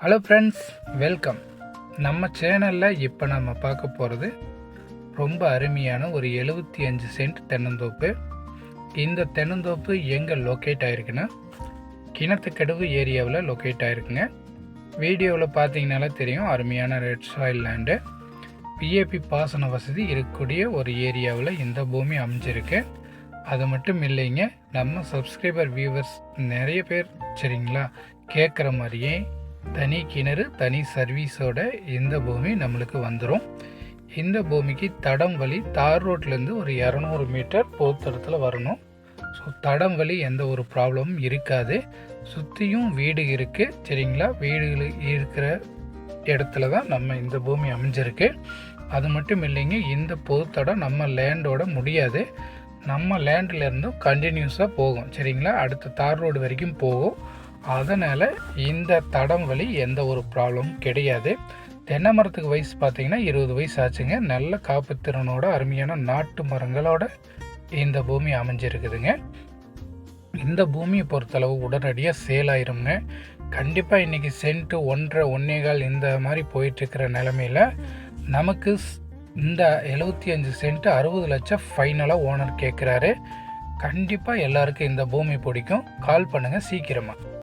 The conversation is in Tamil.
ஹலோ ஃப்ரெண்ட்ஸ் வெல்கம் நம்ம சேனலில் இப்போ நம்ம பார்க்க போகிறது ரொம்ப அருமையான ஒரு எழுபத்தி அஞ்சு சென்ட் தென்னந்தோப்பு. இந்த தென்னந்தோப்பு எங்கே லொக்கேட் ஆகிருக்குன்னா கிணத்துக்கடவு ஏரியாவில் லொக்கேட் ஆகிருக்குங்க வீடியோவில் பார்த்தீங்கனாலே தெரியும் அருமையான ரெட் சாயில் லேண்டு பிஏபி பாசன வசதி இருக்கக்கூடிய ஒரு ஏரியாவில் இந்த பூமி அமைஞ்சிருக்கு. அது மட்டும் இல்லைங்க நம்ம சப்ஸ்கிரைபர் வியூவர்ஸ் நிறைய பேர் சரிங்களா? கேட்குற மாதிரியே தனி கிணறு தனி சர்வீஸோட இந்த பூமி நம்மளுக்கு வந்துடும் இந்த பூமிக்கு தடம் வழி தார் ரோட்லேருந்து ஒரு இரநூறு மீட்டர் பொறுத்தடத்தில் வரணும். ஸோ தடம் வழி எந்த ஒரு ப்ராப்ளமும் இருக்காது. சுற்றியும் வீடு இருக்குது சரிங்களா? வீடுகள் இருக்கிற இடத்துல தான் நம்ம இந்த பூமி அமைஞ்சிருக்கு. அது மட்டும் இல்லைங்க இந்த பொதுத்தடம் நம்ம லேண்டோட முடியாது. நம்ம லேண்டில் இருந்தும் கண்டினியூஸாக போகும் சரிங்களா? அடுத்த தார் ரோடு வரைக்கும் போகும். அதனால் இந்த தடம் வழி எந்த ஒரு ப்ராப்ளமும் கிடையாது. தென்னை மரத்துக்கு வயசு பார்த்தீங்கன்னா இருபது வயசு ஆச்சுங்க. நல்ல காப்புத்திறனோட அருமையான நாட்டு மரங்களோட இந்த பூமி அமைஞ்சிருக்குதுங்க. இந்த பூமியை பொறுத்தளவு உடனடியாக சேல் ஆயிருங்க கண்டிப்பாக இன்றைக்கி சென்ட்டு ஒன்றரை ஒன்னேகால் இந்த மாதிரி போயிட்டுருக்கிற நிலமையில நமக்கு ஸ்- இந்த எழுபத்தி அஞ்சு சென்ட்டு அறுபது லட்சம் ஃபைனலாக ஓனர் கேட்குறாரு கண்டிப்பாக எல்லாருக்கும் இந்த பூமி பிடிக்கும். கால் பண்ணுங்கள் சீக்கிரமாக